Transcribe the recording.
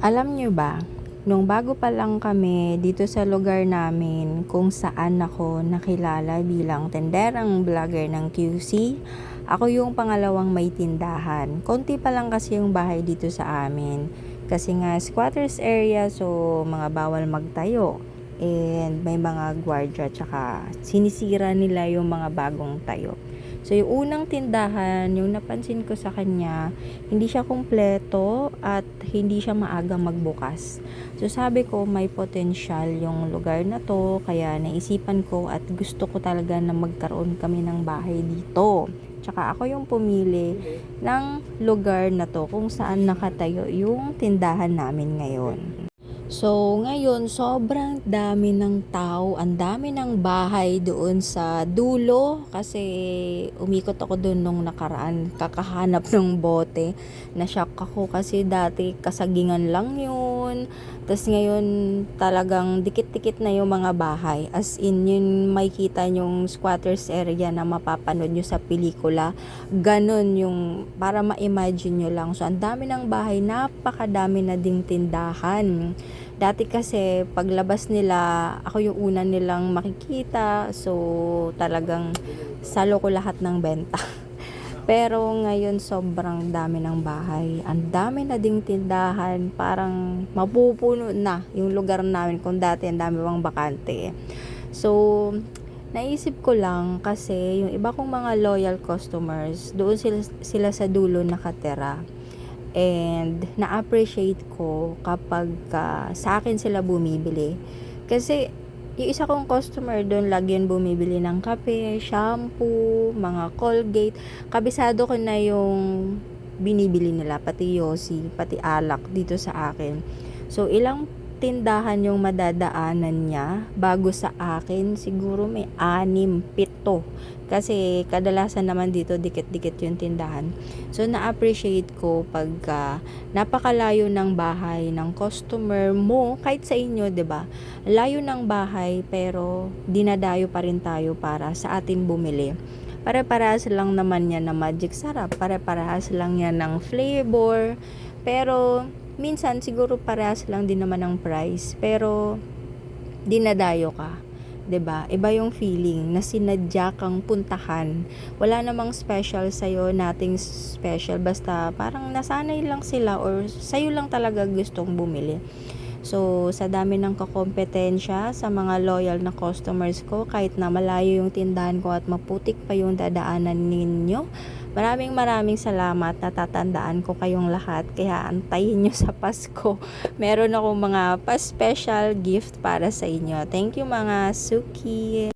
Alam nyo ba, nung bago pa lang kami dito sa lugar namin kung saan ako nakilala bilang tenderang vlogger ng QC, ako yung pangalawang may tindahan. Konti pa lang kasi yung bahay dito sa amin. Kasi nga squatters area so mga bawal magtayo. And may mga gwardiya tsaka sinisira nila yung mga bagong tayo. So, yung unang tindahan, yung napansin ko sa kanya, hindi siya kumpleto at hindi siya maaga magbukas. So, sabi ko, may potential yung lugar na to, kaya naisipan ko at gusto ko talaga na magkaroon kami ng bahay dito. Tsaka ako yung pumili ng lugar na to kung saan nakatayo yung tindahan namin ngayon. So, ngayon, sobrang dami ng tao, ang dami ng bahay doon sa dulo kasi umikot ako doon nung nakaraan, kakahanap ng bote. Na-shock ako kasi dati kasagingan lang yun. Tapos ngayon, talagang dikit-dikit na yung mga bahay. As in, yun may kita yung squatters area na mapapanood nyo sa pelikula. Ganon yung, para ma-imagine nyo lang. So, ang dami ng bahay, napakadami na ding tindahan. Dati kasi paglabas nila, ako yung una nilang makikita. So talagang salo ko lahat ng benta. Pero ngayon sobrang dami ng bahay. Ang dami na ding tindahan. Parang mapupuno na yung lugar namin kung dati ang dami pang bakante. So, naisip ko lang kasi yung iba kong mga loyal customers, doon sila, sila sa dulo nakatira and na-appreciate ko kapag uh, sa akin sila bumibili. Kasi yung isa kong customer doon lagi yun bumibili ng kape, shampoo, mga Colgate. Kabisado ko na yung binibili nila, pati Yossi, pati alak dito sa akin. So, ilang tindahan yung madadaanan niya bago sa akin siguro may anim, pito. Kasi kadalasan naman dito dikit-dikit yung tindahan. So na-appreciate ko pagka napakalayo ng bahay ng customer mo kahit sa inyo 'di ba? Layo ng bahay pero dinadayo pa rin tayo para sa atin bumili. Pare-parehas lang naman yan na magic sarap. Pare-parehas lang yan ng flavor. Pero minsan siguro parehas lang din naman ng price pero dinadayo ka 'di ba? Iba yung feeling na sinadya kang puntahan. Wala namang special sa nating special basta parang nasanay lang sila or sa'yo lang talaga gustong bumili. So, sa dami ng kakompetensya sa mga loyal na customers ko, kahit na malayo yung tindahan ko at maputik pa yung dadaanan ninyo, Maraming maraming salamat. Natatandaan ko kayong lahat. Kaya antayin nyo sa Pasko. Meron akong mga pa-special gift para sa inyo. Thank you mga Suki.